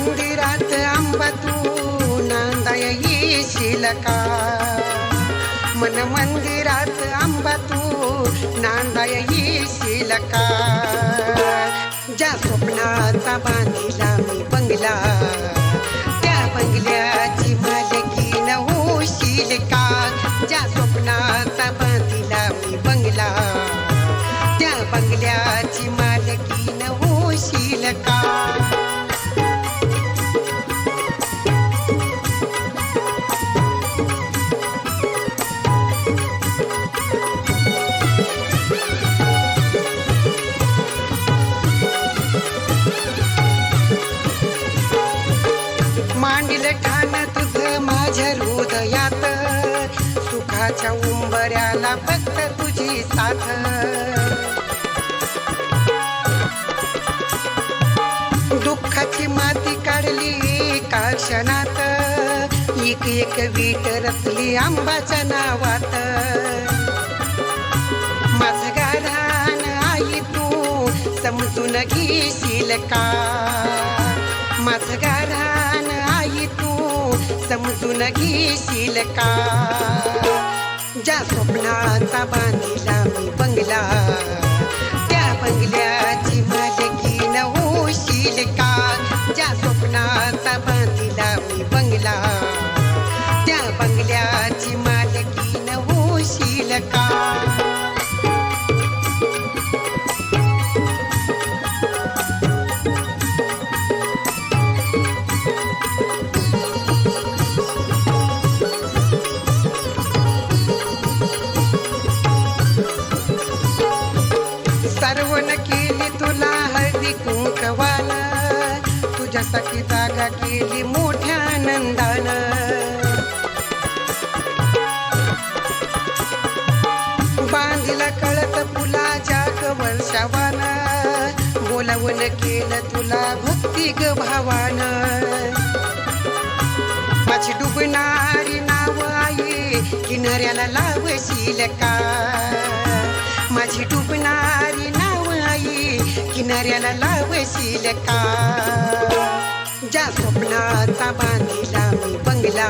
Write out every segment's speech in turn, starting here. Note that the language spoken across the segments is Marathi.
मंदिरात आंबा तू नांदाय येशील का मन मंदिरात आंबा तू नांदाय येशील का ज्या स्वप्नाचा बांधिला माझ्या हृदयात. सुखाच्या उंबऱ्याला फक्त तुझी साथ. दुःखाची माती काढली एका क्षणात. एक एक वीट रचली आंबाच्या नावात. माझं गाधान आई तू समजून घेशील का? समजून घेशील का? ज्या स्वप्नाचा बांधिला मी बंगला. सर्वण केली तुला हळदी कुंकवाला. तुझ्यासाठी जागा केली मोठ्या आनंदानं बांधला कळत फुलाच्या वर्षावान. बोलावून केलं तुला भक्ती ग भावान. माझी डुबणारी नाव आई किनाऱ्याला लावशील का? किनाऱ्याला लावशील का? ज्या स्वप्नाचा बांधिला मी बंगला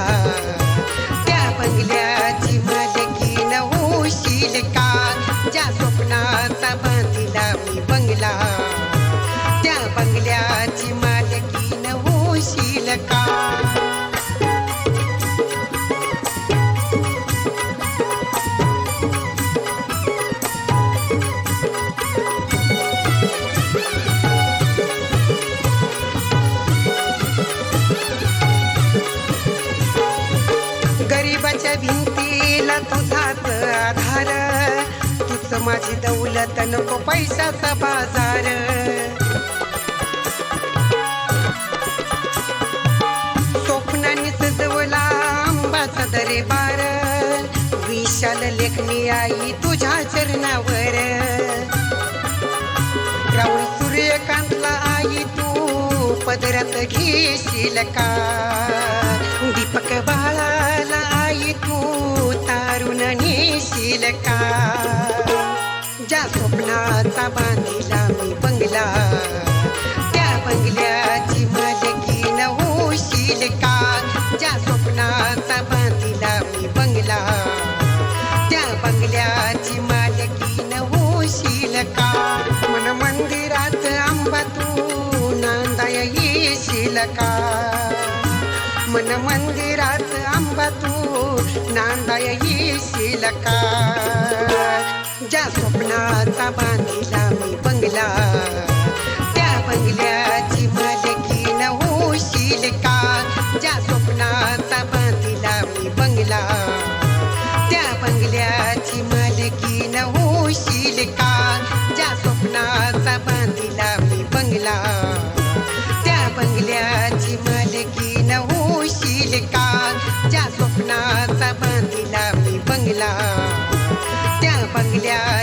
त्या बंगल्याची मालकी न होशील का? ज्या स्वप्नाचा बांधिला मी बंगला माझी दौलत नको पैशाचा बाजार. स्वप्नाने सजवला आंबाचा दरेबार. विशाल लेखनी आई तुझ्या चरणावर. राहुल सूर्यकांतला आई तू पदरात घेशील का? दीपक बाळाला आई तू तारुण नेशील का? स्वप्नाचा बांधिला मी बंगला. त्या बंगल्याची मालकी न होशील का? ज्या स्वप्नाचा बांधिला मी बंगला. त्या बंगल्याची मालकी न होशील का? मन मंदिरात आंबा तू नांदाय येशील का? मन मंदिरात आंबा तू नांदाय येशील का? ज्या स्वप्नात बांधिला मी बंगला त्या बंगल्याची मालकी न होशील का? ज्या स्वप्नात बांधिला मी बंगला त्या बंगल्याची मालकी न होशील का? ज्या स्वप्नात बांधिला मी बंगला त्या बंगल्याची मालकी न होशील का? ज्या स्वप्नात बांधिला मी बंगला. लागल्या